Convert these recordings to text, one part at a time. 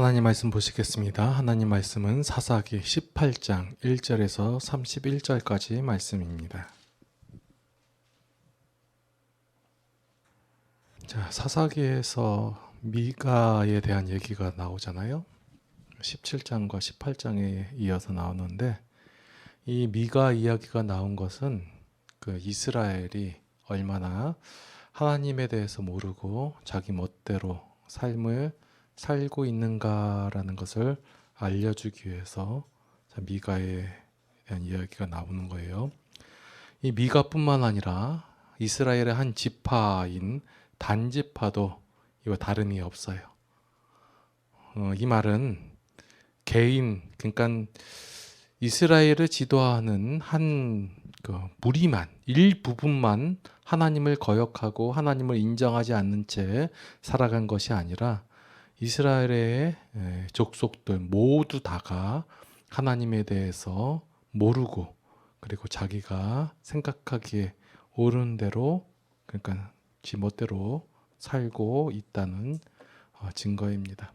하나님 말씀 보시겠습니다. 하나님 말씀은 사사기 18장 1절에서 31절까지 말씀입니다. 자, 사사기에서 미가에 대한 얘기가 나오잖아요. 17장과 18장에 이어서 나오는데 이 미가 이야기가 나온 것은 그 이스라엘이 얼마나 하나님에 대해서 모르고 자기 멋대로 삶을 살고 있는가라는 것을 알려주기 위해서 미가에 대한 이야기가 나오는 거예요. 이 미가뿐만 아니라 이스라엘의 한 지파인 단지파도 이와 다름이 없어요. 어, 이 말은 개인, 그러니까 이스라엘을 지도하는 한 그 무리만 일부분만 하나님을 거역하고 하나님을 인정하지 않는 채 살아간 것이 아니라 이스라엘의 족속들 모두 다가 하나님에 대해서 모르고 그리고 자기가 생각하기에 옳은 대로 그러니까 지 멋대로 살고 있다는 어, 증거입니다.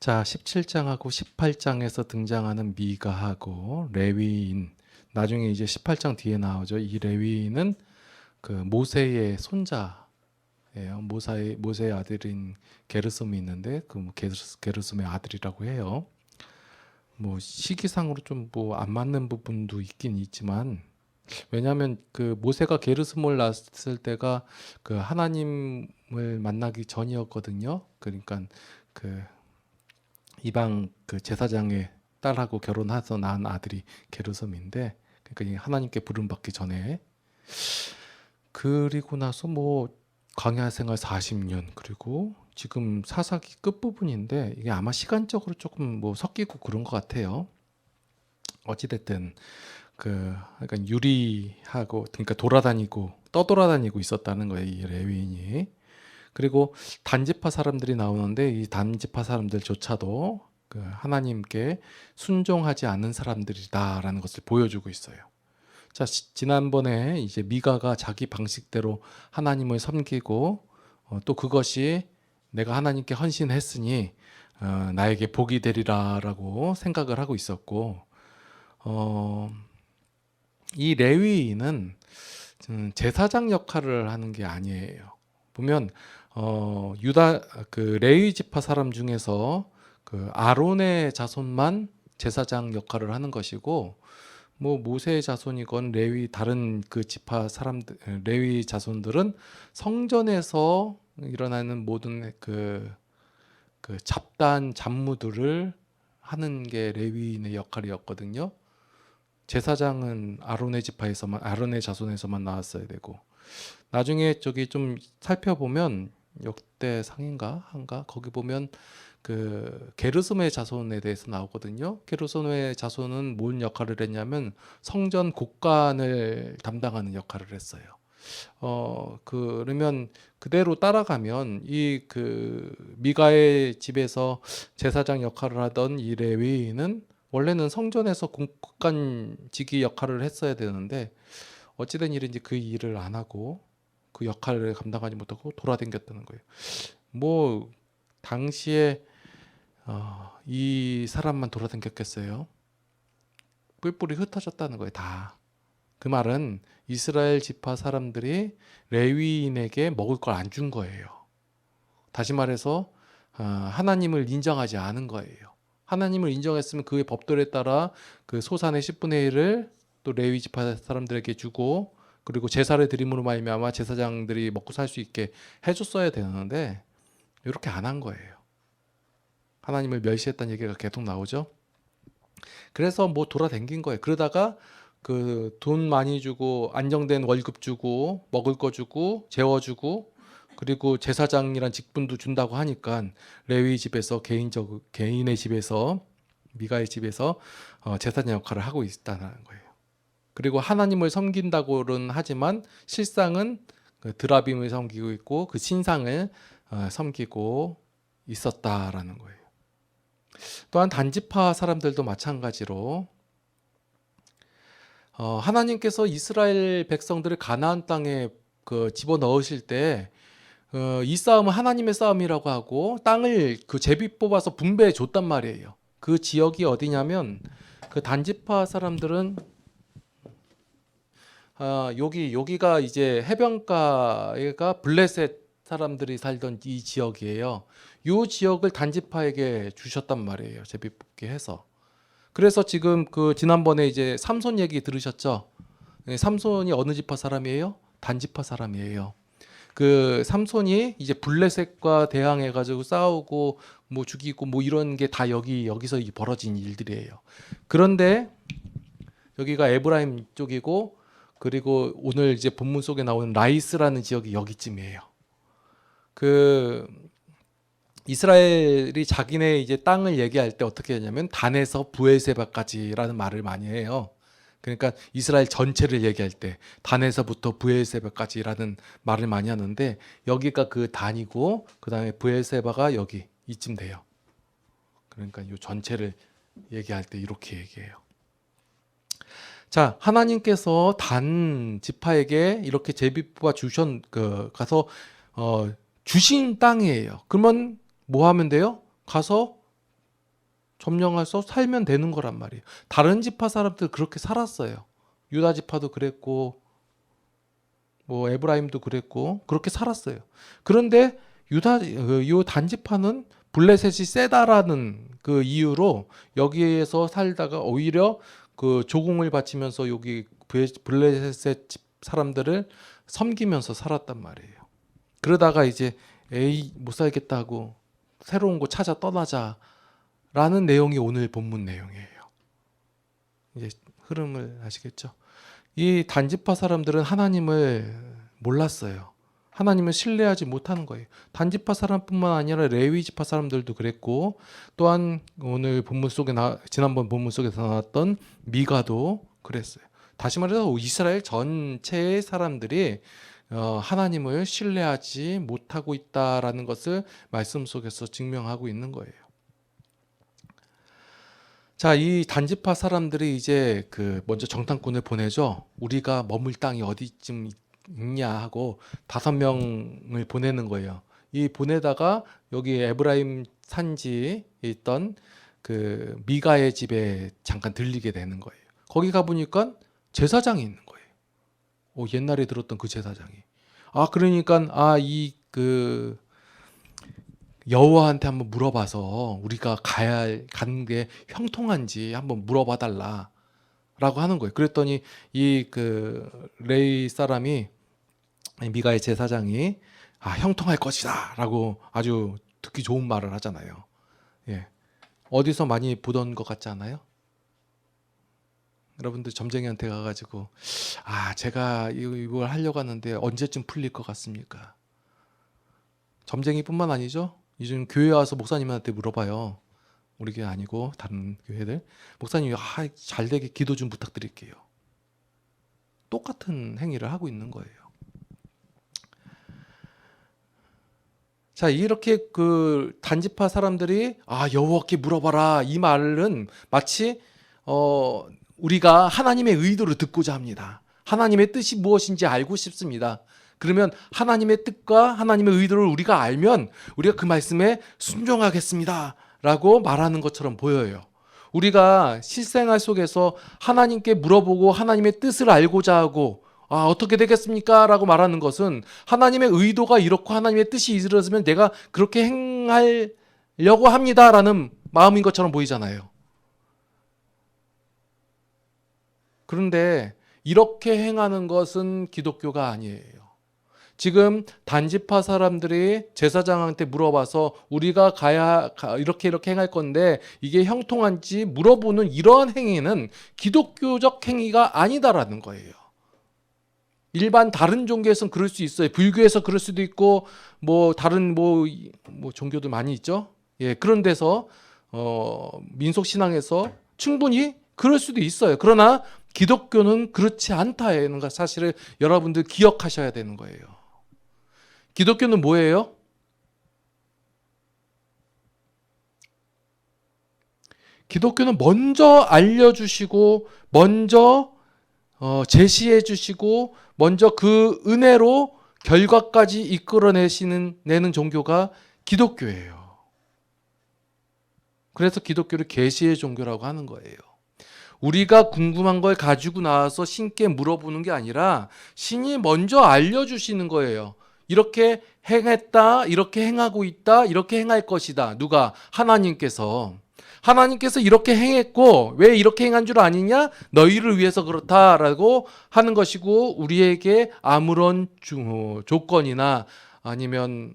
자, 17장하고 18장에서 등장하는 미가하고 레위인 나중에 이제 18장 뒤에 나오죠. 이 레위인은 그 모세의 손자예요. 모사의 모세의 아들인 게르솜이 있는데 그뭐 게르- 게르솜의 아들이라고 해요. 뭐 시기상으로 좀 뭐 안 맞는 부분도 있긴 있지만 왜냐하면 그 모세가 게르솜을 낳았을 때가 그 하나님을 만나기 전이었거든요. 그러니까 그 이방 그 제사장의 딸하고 결혼해서 낳은 아들이 게르솜인데 그러니까 이 하나님께 부름 받기 전에 그리고 나서 뭐 광야 생활 40년 그리고 지금 사사기 끝 부분인데 이게 아마 시간적으로 조금 뭐 섞이고 그런 것 같아요. 어찌 됐든 그 그러니까 유리하고 그러니까 돌아다니고 떠돌아다니고 있었다는 거예요 이 레위인이. 그리고 단지파 사람들이 나오는데 이 단지파 사람들조차도 그 하나님께 순종하지 않는 사람들이다라는 것을 보여주고 있어요. 자, 시- 지난번에 이제 미가가 자기 방식대로 하나님을 섬기고 어, 또 그것이 내가 하나님께 헌신했으니 어, 나에게 복이 되리라라고 생각을 하고 있었고 어, 이 레위인은 음, 제사장 역할을 하는 게 아니에요. 보면 어, 유다 그 레위 지파 사람 중에서 그 아론의 자손만 제사장 역할을 하는 것이고 뭐 모세의 자손이건 레위 다른 그 지파 사람들 레위 자손들은 성전에서 일어나는 모든 그, 그 잡단 잡무들을 하는 게 레위인의 역할이었거든요. 제사장은 아론의 지파에서만 아론의 자손에서만 나왔어야 되고. 나중에 저기 좀 살펴보면 역대 상인가? 한가? 거기 보면 그 게르솜의 자손에 대해서 나오거든요. 게르솜의 자손은 뭔 역할을 했냐면 성전 곡간을 담당하는 역할을 했어요. 어 그러면 그대로 따라가면 이 그 미가의 집에서 제사장 역할을 하던 이 레위인은 원래는 성전에서 곡간 지기 역할을 했어야 되는데 어찌된 일인지 그 일을 안 하고 그 역할을 감당하지 못하고 돌아다녔다는 거예요. 뭐 당시에 어, 이 사람만 돌아다녔겠어요. 뿔뿔이 흩어졌다는 거예요. 다. 그 말은 이스라엘 지파 사람들이 레위인에게 먹을 걸 안 준 거예요. 다시 말해서 어, 하나님을 인정하지 않은 거예요. 하나님을 인정했으면 그의 법들에 따라 그 소산의 10분의 1을 또 레위 지파 사람들에게 주고 그리고 제사를 드림으로 말미암아 제사장들이 먹고 살 수 있게 해줬어야 되는데 이렇게 안 한 거예요. 하나님을 멸시했다는 얘기가 계속 나오죠. 그래서 뭐 돌아댕긴 거예요. 그러다가 그 돈 많이 주고 안정된 월급 주고 먹을 거 주고 재워주고 그리고 제사장이란 직분도 준다고 하니까 레위 집에서 개인적 개인의 집에서 미가의 집에서 어, 제사장 역할을 하고 있다는 거예요. 그리고 하나님을 섬긴다고는 하지만 실상은 그 드라빔을 섬기고 있고 그 신상을 어, 섬기고 있었다라는 거예요. 또한 단지파 사람들도 마찬가지로 어, 하나님께서 이스라엘 백성들을 가나안 땅에 그 집어 넣으실 때 어, 이 싸움은 하나님의 싸움이라고 하고 땅을 그 제비 뽑아서 분배해 줬단 말이에요. 그 지역이 어디냐면 그 단지파 사람들은 아, 여기 여기가 이제 해변가가 블레셋 사람들이 살던 이 지역이에요. 이 지역을 단지파에게 주셨단 말이에요. 제비 뽑기 해서. 그래서 지금 그 지난번에 이제 삼손 얘기 들으셨죠? 네, 삼손이 어느 지파 사람이에요? 단지파 사람이에요. 그 삼손이 이제 블레셋과 대항해 가지고 싸우고 뭐 죽이고 뭐 이런 게 다 여기 여기서 이 벌어진 일들이에요. 그런데 여기가 에브라임 쪽이고 그리고 오늘 이제 본문 속에 나오는 라이스라는 지역이 여기쯤이에요. 그 이스라엘이 자기네 이제 땅을 얘기할 때 어떻게 하냐면 단에서 부에세바까지라는 말을 많이 해요. 그러니까 이스라엘 전체를 얘기할 때 단에서부터 부에세바까지라는 말을 많이 하는데 여기가 그 단이고 그다음에 부에세바가 여기 이쯤 돼요. 그러니까 이 전체를 얘기할 때 이렇게 얘기해요. 자, 하나님께서 단 지파에게 이렇게 제비 뽑아 주셨 그 가서 어 주신 땅이에요. 그러면 뭐 하면 돼요? 가서 점령해서 살면 되는 거란 말이에요. 다른 지파 사람들 그렇게 살았어요. 유다 지파도 그랬고 뭐 에브라임도 그랬고 그렇게 살았어요. 그런데 유다 어, 요 단지파는 블레셋이 세다라는 그 이유로 여기에서 살다가 오히려 그 조공을 바치면서 여기 블레- 블레셋 집 사람들을 섬기면서 살았단 말이에요. 그러다가 이제 에이 못 살겠다고 새로운 곳 찾아 떠나자라는 내용이 오늘 본문 내용이에요. 이제 흐름을 아시겠죠? 이 단지파 사람들은 하나님을 몰랐어요. 하나님을 신뢰하지 못하는 거예요. 단지파 사람뿐만 아니라 레위 지파 사람들도 그랬고 또한 오늘 본문 속에 나 지난번 본문 속에서 나왔던 미가도 그랬어요. 다시 말해서 이스라엘 전체의 사람들이 어, 하나님을 신뢰하지 못하고 있다라는 것을 말씀 속에서 증명하고 있는 거예요. 자, 이 단지파 사람들이 이제 그 먼저 정탐꾼을 보내죠. 우리가 머물 땅이 어디쯤 있냐 하고 다섯 명을 보내는 거예요. 이 보내다가 여기 에브라임 산지에 있던 그 미가의 집에 잠깐 들리게 되는 거예요. 거기 가 보니까 제사장이 있는 거예요. 오, 옛날에 들었던 그 제사장이. 아, 그러니까 아, 이 그 여호와한테 한번 물어봐서 우리가 가야 할- 가는 게 형통한지 한번 물어봐 달라라고 하는 거예요. 그랬더니 이 그 레이 사람이 이 미가의 제사장이 아, 형통할 것이다라고 아주 듣기 좋은 말을 하잖아요. 예. 어디서 많이 보던 것 같지 않아요? 여러분들 점쟁이한테 가가지고 아 제가 이걸 하려고 하는데 언제쯤 풀릴 것 같습니까? 점쟁이뿐만 아니죠. 요즘 교회 와서 목사님한테 물어봐요. 우리 교회 아니고 다른 교회들 목사님이 아, 잘 되게 기도 좀 부탁드릴게요. 똑같은 행위를 하고 있는 거예요. 자 이렇게 그 단지파 사람들이 아 여호와께 물어봐라 이 말은 마치 어 우리가 하나님의 의도를 듣고자 합니다. 하나님의 뜻이 무엇인지 알고 싶습니다. 그러면 하나님의 뜻과 하나님의 의도를 우리가 알면 우리가 그 말씀에 순종하겠습니다. 라고 말하는 것처럼 보여요. 우리가 실생활 속에서 하나님께 물어보고 하나님의 뜻을 알고자 하고 아, 어떻게 되겠습니까? 라고 말하는 것은 하나님의 의도가 이렇고 하나님의 뜻이 이르렀으면 내가 그렇게 행하려고 합니다. 라는 마음인 것처럼 보이잖아요. 그런데 이렇게 행하는 것은 기독교가 아니에요. 지금 단지파 사람들이 제사장한테 물어봐서 우리가 가야 가- 이렇게 이렇게 행할 건데 이게 형통한지 물어보는 이러한 행위는 기독교적 행위가 아니다라는 거예요. 일반 다른 종교에서는 그럴 수 있어요. 불교에서 그럴 수도 있고 뭐 다른 뭐, 이- 뭐 종교도 많이 있죠. 예, 그런 데서 어, 민속 신앙에서 충분히 그럴 수도 있어요. 그러나 기독교는 그렇지 않다는 것 사실을 여러분들 기억하셔야 되는 거예요. 기독교는 뭐예요? 기독교는 먼저 알려주시고 먼저 어, 제시해 주시고 먼저 그 은혜로 결과까지 이끌어내시는 내는 종교가 기독교예요. 그래서 기독교를 계시의 종교라고 하는 거예요. 우리가 궁금한 걸 가지고 나와서 신께 물어보는 게 아니라 신이 먼저 알려주시는 거예요. 이렇게 행했다, 이렇게 행하고 있다, 이렇게 행할 것이다. 누가? 하나님께서. 하나님께서 이렇게 행했고, 왜 이렇게 행한 줄 아니냐? 너희를 위해서 그렇다라고 하는 것이고, 우리에게 아무런 주- 조건이나 아니면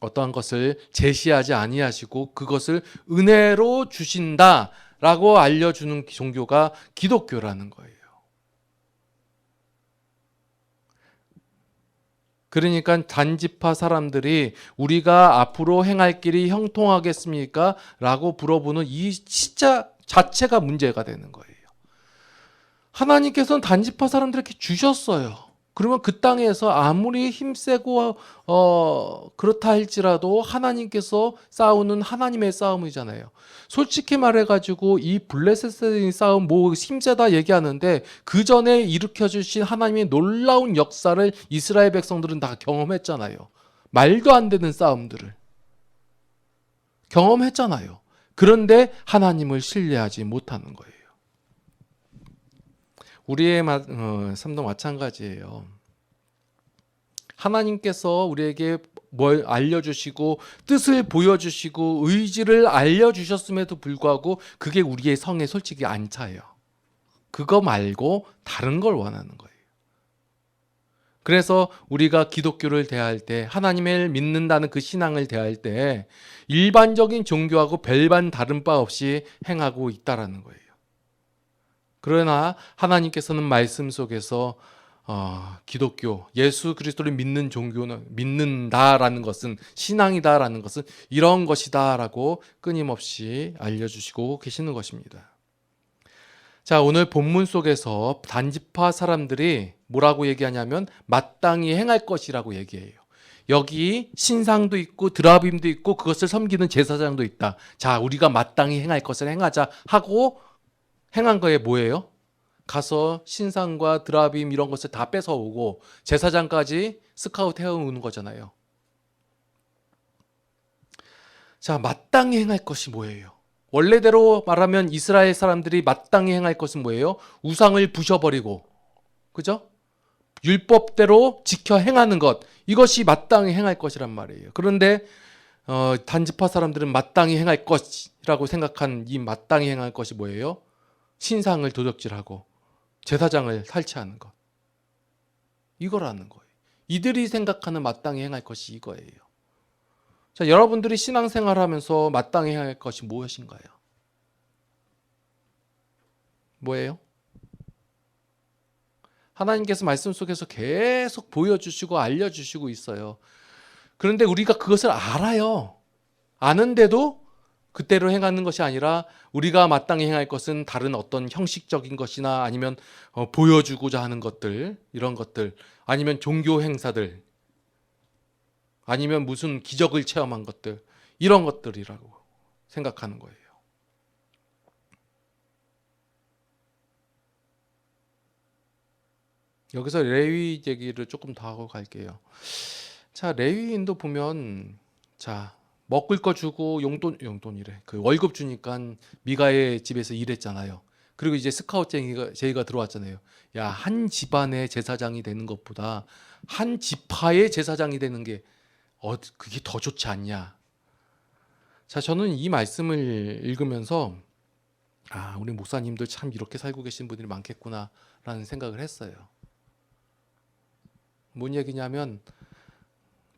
어떠한 것을 제시하지 아니하시고 그것을 은혜로 주신다 라고 알려주는 종교가 기독교라는 거예요. 그러니까 단지파 사람들이 우리가 앞으로 행할 길이 형통하겠습니까? 라고 물어보는 이 시작 자체가 문제가 되는 거예요. 하나님께서는 단지파 사람들에게 주셨어요. 그러면 그 땅에서 아무리 힘세고 어 그렇다 할지라도 하나님께서 싸우는 하나님의 싸움이잖아요. 솔직히 말해 가지고 이 블레셋의 싸움 뭐 힘세다 얘기하는데 그 전에 일으켜 주신 하나님의 놀라운 역사를 이스라엘 백성들은 다 경험했잖아요. 말도 안 되는 싸움들을 경험했잖아요. 그런데 하나님을 신뢰하지 못하는 거예요. 우리의 마- 어, 삶도 마찬가지예요. 하나님께서 우리에게 뭘 알려주시고 뜻을 보여주시고 의지를 알려주셨음에도 불구하고 그게 우리의 성에 솔직히 안 차요. 그거 말고 다른 걸 원하는 거예요. 그래서 우리가 기독교를 대할 때 하나님을 믿는다는 그 신앙을 대할 때 일반적인 종교하고 별반 다른 바 없이 행하고 있다라는 거예요. 그러나 하나님께서는 말씀 속에서 어, 기독교, 예수 그리스도를 믿는 종교는 믿는다라는 것은 신앙이다라는 것은 이런 것이다라고 끊임없이 알려주시고 계시는 것입니다. 자, 오늘 본문 속에서 단지파 사람들이 뭐라고 얘기하냐면 마땅히 행할 것이라고 얘기해요. 여기 신상도 있고 드라빔도 있고 그것을 섬기는 제사장도 있다. 자, 우리가 마땅히 행할 것을 행하자 하고 행한 거에 뭐예요? 가서 신상과 드라빔 이런 것을 다 뺏어 오고 제사장까지 스카우트 해오는 거잖아요. 자, 마땅히 행할 것이 뭐예요? 원래대로 말하면 이스라엘 사람들이 마땅히 행할 것은 뭐예요? 우상을 부셔버리고, 그죠? 율법대로 지켜 행하는 것, 이것이 마땅히 행할 것이란 말이에요. 그런데 어, 단지파 사람들은 마땅히 행할 것이라고 생각한 이 마땅히 행할 것이 뭐예요? 신상을 도적질하고 제사장을 탈취하는 것. 이거라는 거예요. 이들이 생각하는 마땅히 행할 것이 이거예요. 자, 여러분들이 신앙생활 하면서 마땅히 행할 것이 무엇인가요? 뭐예요? 하나님께서 말씀 속에서 계속 보여주시고 알려주시고 있어요. 그런데 우리가 그것을 알아요. 아는데도 그때로 행하는 것이 아니라 우리가 마땅히 행할 것은 다른 어떤 형식적인 것이나 아니면 어, 보여주고자 하는 것들 이런 것들 아니면 종교 행사들 아니면 무슨 기적을 체험한 것들 이런 것들이라고 생각하는 거예요. 여기서 레위 얘기를 조금 더 하고 갈게요. 자, 레위인도 보면 자, 먹을 거 주고 용돈 용돈이래. 그 월급 주니까 미가의 집에서 일했잖아요. 그리고 이제 스카우트 제이가, 제이가 들어왔잖아요. 야, 한 집안의 제사장이 되는 것보다 한 지파의 제사장이 되는 게 어, 그게 더 좋지 않냐. 자, 저는 이 말씀을 읽으면서 아, 우리 목사님들 참 이렇게 살고 계신 분들이 많겠구나라는 생각을 했어요. 뭔 얘기냐면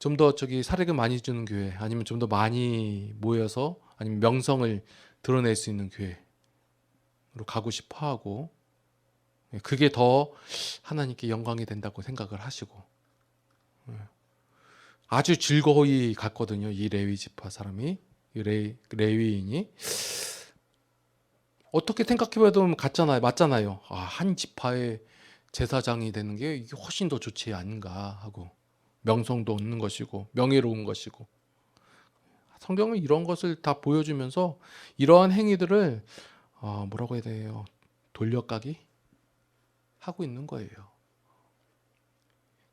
좀 더 저기 사례금 많이 주는 교회 아니면 좀 더 많이 모여서 아니면 명성을 드러낼 수 있는 교회로 가고 싶어 하고 예, 그게 더 하나님께 영광이 된다고 생각을 하시고 예. 아주 즐거이 갔거든요. 이 레위 지파 사람이 이 레, 레위인이 어떻게 생각해봐도 같잖아요. 맞잖아요. 아, 한 지파의 제사장이 되는 게 이게 훨씬 더 좋지 않은가 하고 명성도 얻는 것이고 명예로운 것이고 성경은 이런 것을 다 보여주면서 이러한 행위들을 어, 뭐라고 해야 돼요 돌려까기 하고 있는 거예요.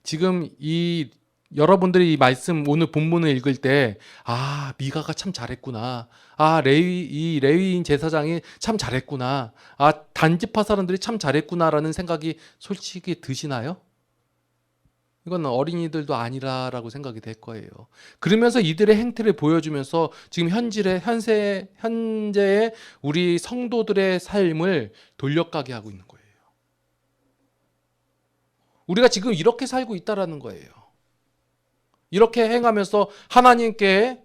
지금 이 여러분들이 이 말씀 오늘 본문을 읽을 때 아, 미가가 참 잘했구나. 아, 레위 이 레위인 제사장이 참 잘했구나. 아, 단지파 사람들이 참 잘했구나라는 생각이 솔직히 드시나요? 이건 어린이들도 아니라라고 생각이 될 거예요. 그러면서 이들의 행태를 보여주면서 지금 현실의 현세 현재의 우리 성도들의 삶을 돌려가게 하고 있는 거예요. 우리가 지금 이렇게 살고 있다라는 거예요. 이렇게 행하면서 하나님께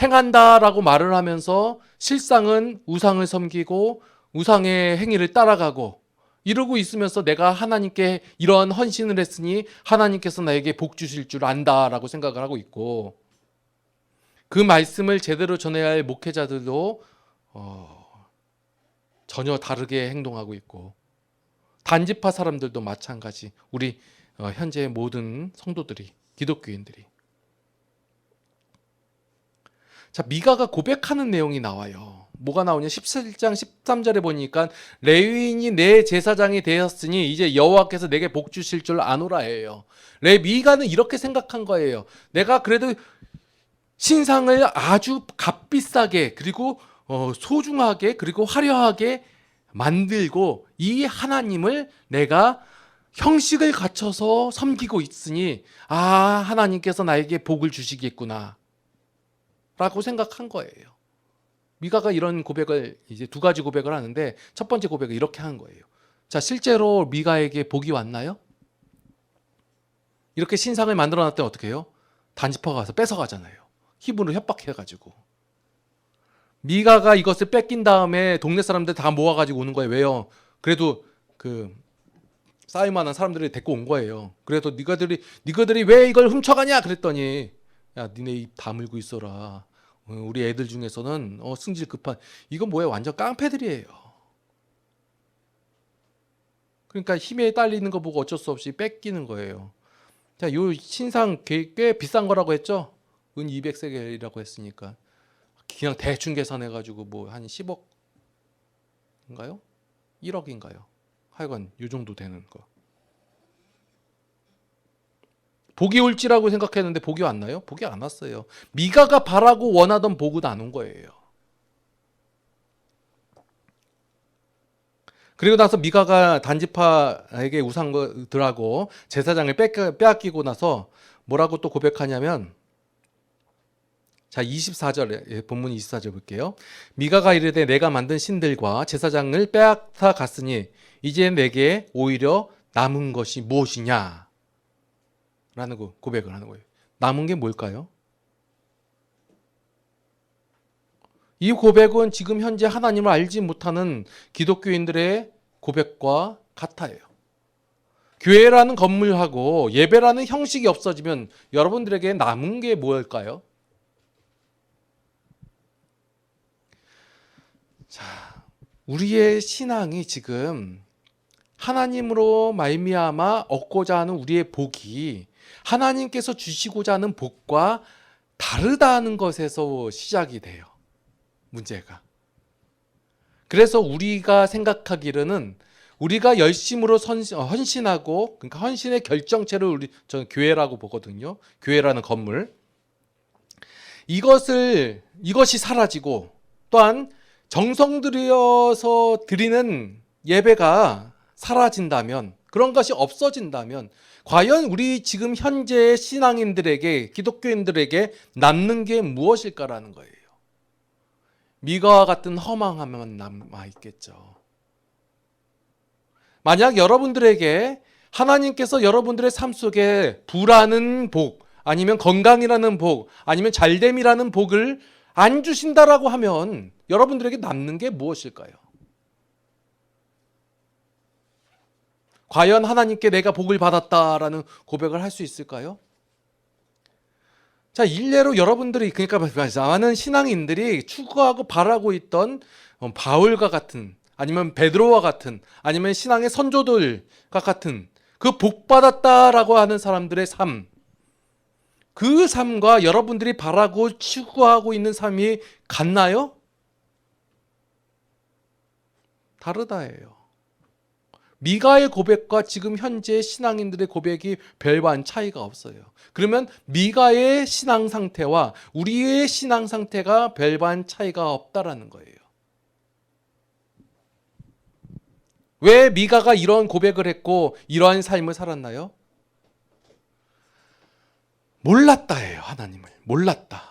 행한다라고 말을 하면서 실상은 우상을 섬기고 우상의 행위를 따라가고 이러고 있으면서 내가 하나님께 이러한 헌신을 했으니 하나님께서 나에게 복 주실 줄 안다라고 생각을 하고 있고 그 말씀을 제대로 전해야 할 목회자들도 어, 전혀 다르게 행동하고 있고 단지파 사람들도 마찬가지 우리 어, 현재 모든 성도들이 기독교인들이 자 미가가 고백하는 내용이 나와요. 뭐가 나오냐? 17장 13절에 보니까 레위인이 내 제사장이 되었으니 이제 여호와께서 내게 복 주실 줄 아노라예요. 레 미가는 이렇게 생각한 거예요. 내가 그래도 신상을 아주 값비싸게 그리고 어, 소중하게 그리고 화려하게 만들고 이 하나님을 내가 형식을 갖춰서 섬기고 있으니 아 하나님께서 나에게 복을 주시겠구나 라고 생각한 거예요. 미가가 이런 고백을 이제 두 가지 고백을 하는데 첫 번째 고백을 이렇게 한 거예요. 자, 실제로 미가에게 복이 왔나요? 이렇게 신상을 만들어 놨더니 어떻게 해요? 단지파가 가서 뺏어 가잖아요. 히브로 협박해 가지고. 미가가 이것을 뺏긴 다음에 동네 사람들 다 모아 가지고 오는 거예요. 왜요? 그래도 그 쌓일 만한 사람들이 데리고 온 거예요. 그래도 니가들이 니가들이 왜 이걸 훔쳐가냐 그랬더니 야 니네 입 다물고 있어라. 어, 우리 애들 중에서는 어, 승질 급한 이건 뭐야 완전 깡패들이에요. 그러니까 힘에 딸리는 거 보고 어쩔 수 없이 뺏기는 거예요. 자, 요 신상 꽤, 꽤 비싼 거라고 했죠? 은 200세겔이라고 했으니까 그냥 대충 계산해 가지고 뭐 한 10억인가요? 1억인가요? 하여간 요 정도 되는 거. 복이 올지라고 생각했는데 복이 왔나요? 복이 안 왔어요. 미가가 바라고 원하던 복은 안 온 거예요. 그리고 나서 미가가 단지파에게 우상들하고 제사장을 빼앗기고 나서 뭐라고 또 고백하냐면 자 24절에 본문 24절 볼게요. 미가가 이르되 내가 만든 신들과 제사장을 빼앗아 갔으니 이제 내게 오히려 남은 것이 무엇이냐? 라는 거 고백을 하는 거예요. 남은 게 뭘까요? 이 고백은 지금 현재 하나님을 알지 못하는 기독교인들의 고백과 같아요. 교회라는 건물하고 예배라는 형식이 없어지면 여러분들에게 남은 게 뭘까요? 자, 우리의 신앙이 지금 하나님으로 말미암아 얻고자 하는 우리의 복이 하나님께서 주시고자 하는 복과 다르다는 것에서 시작이 돼요. 문제가. 그래서 우리가 생각하기로는 우리가 열심으로 어, 헌신하고 그러니까 헌신의 결정체를 우리 저는 교회라고 보거든요. 교회라는 건물. 이것을 이것이 사라지고 또한 정성 들여서 드리는 예배가 사라진다면 그런 것이 없어진다면 과연 우리 지금 현재 신앙인들에게 기독교인들에게 남는 게 무엇일까라는 거예요. 미가와 같은 허망함만 남아 있겠죠. 만약 여러분들에게 하나님께서 여러분들의 삶 속에 부라는 복, 아니면 건강이라는 복, 아니면 잘됨이라는 복을 안 주신다라고 하면 여러분들에게 남는 게 무엇일까요? 과연 하나님께 내가 복을 받았다라는 고백을 할 수 있을까요? 자, 일례로 여러분들이 그러니까 많은 신앙인들이 추구하고 바라고 있던 어, 바울과 같은 아니면 베드로와 같은 아니면 신앙의 선조들과 같은 그 복 받았다라고 하는 사람들의 삶. 그 삶과 여러분들이 바라고 추구하고 있는 삶이 같나요? 다르다예요. 미가의 고백과 지금 현재 신앙인들의 고백이 별반 차이가 없어요. 그러면 미가의 신앙 상태와 우리의 신앙 상태가 별반 차이가 없다라는 거예요. 왜 미가가 이런 고백을 했고 이러한 삶을 살았나요? 몰랐다예요, 하나님을. 몰랐다.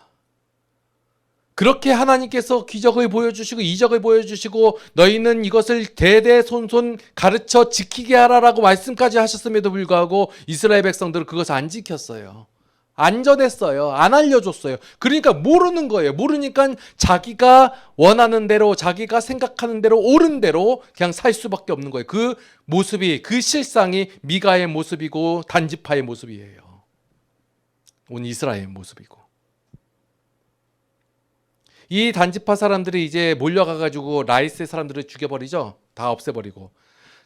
그렇게 하나님께서 기적을 보여주시고 이적을 보여주시고 너희는 이것을 대대손손 가르쳐 지키게 하라라고 말씀까지 하셨음에도 불구하고 이스라엘 백성들은 그것을 안 지켰어요. 안 전했어요. 안 알려줬어요. 그러니까 모르는 거예요. 모르니까 자기가 원하는 대로, 자기가 생각하는 대로, 옳은 대로 그냥 살 수밖에 없는 거예요. 그 모습이, 그 실상이 미가의 모습이고 단지파의 모습이에요. 온 이스라엘의 모습이고. 이 단지파 사람들이 이제 몰려가 가지고 라이스 사람들을 죽여버리죠. 다 없애버리고.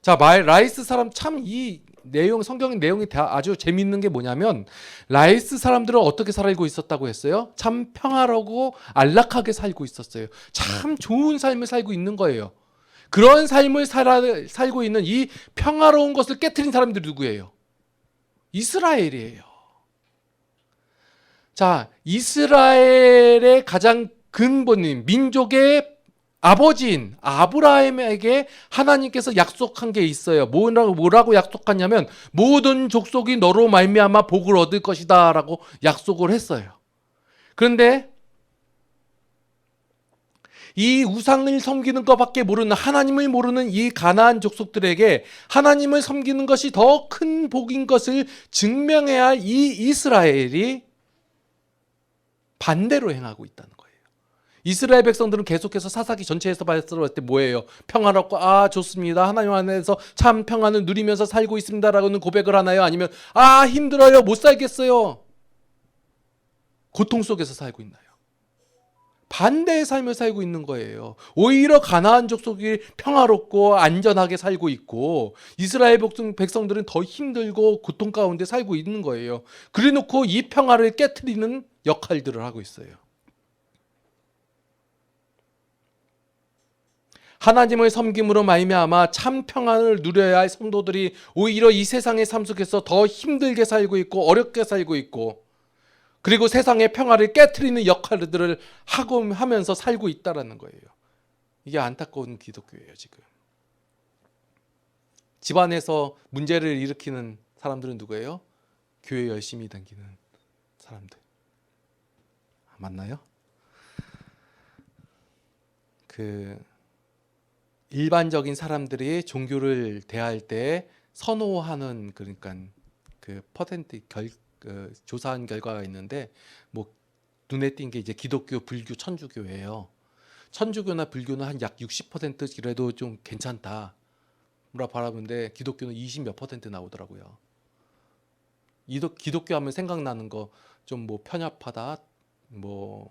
자, 말 라이스 사람 참 이 내용 성경 내용이 다 아주 재밌는 게 뭐냐면 라이스 사람들은 어떻게 살고 있었다고 했어요? 참 평화로고 안락하게 살고 있었어요. 참 좋은 삶을 살고 있는 거예요. 그런 삶을 살아, 살고 있는 이 평화로운 것을 깨뜨린 사람들이 누구예요? 이스라엘이에요. 자, 이스라엘의 가장 근본인 민족의 아버지인 아브라함에게 하나님께서 약속한 게 있어요. 뭐라고 뭐라고 약속하냐면 모든 족속이 너로 말미암아 복을 얻을 것이다라고 약속을 했어요. 그런데 이 우상을 섬기는 것밖에 모르는 하나님을 모르는 이 가나안 족속들에게 하나님을 섬기는 것이 더 큰 복인 것을 증명해야 할 이 이스라엘이 반대로 행하고 있다는 거예요. 이스라엘 백성들은 계속해서 사사기 전체에서 봤을 때 뭐예요? 평화롭고 아 좋습니다. 하나님 안에서 참 평안을 누리면서 살고 있습니다라고는 고백을 하나요? 아니면 아 힘들어요. 못 살겠어요. 고통 속에서 살고 있나요? 반대의 삶을 살고 있는 거예요. 오히려 가나안 족속이 평화롭고 안전하게 살고 있고 이스라엘 백성, 백성들은 더 힘들고 고통 가운데 살고 있는 거예요. 그래놓고 이 평화를 깨뜨리는 역할들을 하고 있어요. 하나님을 섬김으로 말미암아 참 평안을 누려야 할 성도들이 오히려 이 세상의 삶 속에서 더 힘들게 살고 있고 어렵게 살고 있고 그리고 세상의 평화를 깨뜨리는 역할들을 하고 하면서 살고 있다라는 거예요. 이게 안타까운 기독교예요, 지금. 집안에서 문제를 일으키는 사람들은 누구예요? 교회 열심히 다니는 사람들. 아, 맞나요? 그 일반적인 사람들이 종교를 대할 때 선호하는 그러니까 그 퍼센트 결 그 조사한 결과가 있는데 뭐 눈에 띈 게 이제 기독교, 불교, 천주교예요. 천주교나 불교는 한 약 60% 그래도 좀 괜찮다. 뭐라 바라보는데 기독교는 20 몇 퍼센트 나오더라고요. 이도 기독교 하면 생각나는 거 좀 뭐 편협하다, 뭐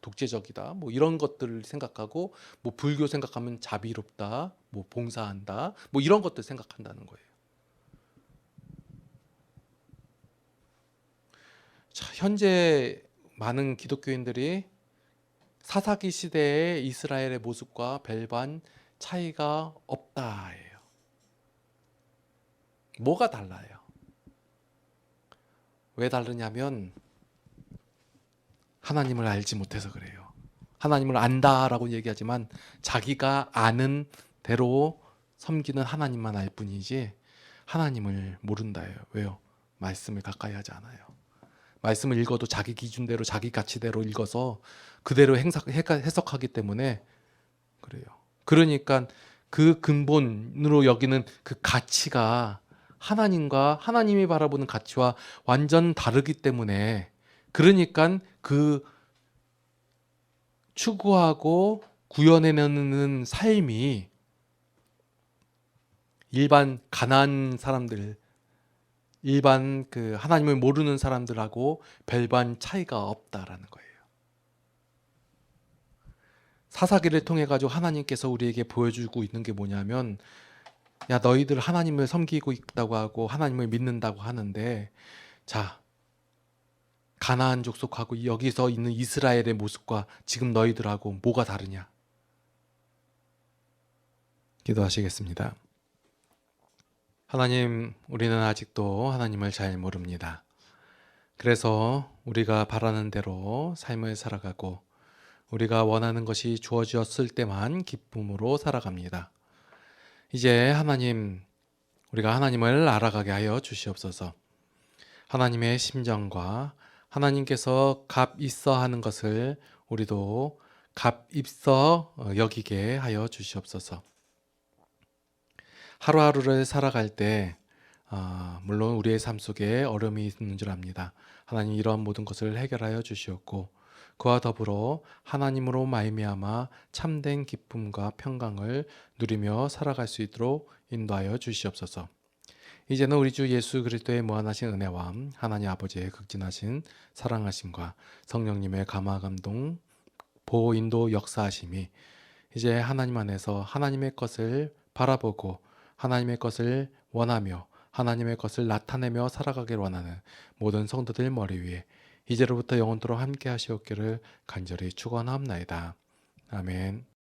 독재적이다, 뭐 이런 것들을 생각하고 뭐 불교 생각하면 자비롭다, 뭐 봉사한다, 뭐 이런 것들 생각한다는 거예요. 자, 현재 많은 기독교인들이 사사기 시대의 이스라엘의 모습과 별반 차이가 없다예요. 뭐가 달라요? 왜 다르냐면 하나님을 알지 못해서 그래요. 하나님을 안다라고 얘기하지만 자기가 아는 대로 섬기는 하나님만 알 뿐이지 하나님을 모른다예요. 왜요? 말씀을 가까이 하지 않아요. 말씀을 읽어도 자기 기준대로 자기 가치대로 읽어서 그대로 해석하기 때문에 그래요. 그러니까 그 근본으로 여기는 그 가치가 하나님과 하나님이 바라보는 가치와 완전 다르기 때문에 그러니까 그 추구하고 구현해내는 삶이 일반 가난 사람들 일반 그 하나님을 모르는 사람들하고 별반 차이가 없다라는 거예요. 사사기를 통해 가지고 하나님께서 우리에게 보여주고 있는 게 뭐냐면 야 너희들 하나님을 섬기고 있다고 하고 하나님을 믿는다고 하는데 자 가나안 족속하고 여기서 있는 이스라엘의 모습과 지금 너희들하고 뭐가 다르냐? 기도하시겠습니다. 하나님, 우리는 아직도 하나님을 잘 모릅니다. 그래서 우리가 바라는 대로 삶을 살아가고 우리가 원하는 것이 주어졌을 때만 기쁨으로 살아갑니다. 이제 하나님, 우리가 하나님을 알아가게 하여 주시옵소서. 하나님의 심정과 하나님께서 값 있어 하는 것을 우리도 값 있어 여기게 하여 주시옵소서. 하루하루를 살아갈 때 아, 물론 우리의 삶 속에 어려움이 있는 줄 압니다. 하나님 이러한 모든 것을 해결하여 주시옵고 그와 더불어 하나님으로 말미암아 참된 기쁨과 평강을 누리며 살아갈 수 있도록 인도하여 주시옵소서. 이제는 우리 주 예수 그리스도의 무한하신 은혜와 하나님 아버지의 극진하신 사랑하심과 성령님의 감화 감동 보호 인도 역사하심이 이제 하나님 안에서 하나님의 것을 바라보고 하나님의 것을 원하며 하나님의 것을 나타내며 살아가길 원하는 모든 성도들 머리 위에 이제로부터 영원토록 함께 하시옵기를 간절히 축원하옵나이다. 아멘.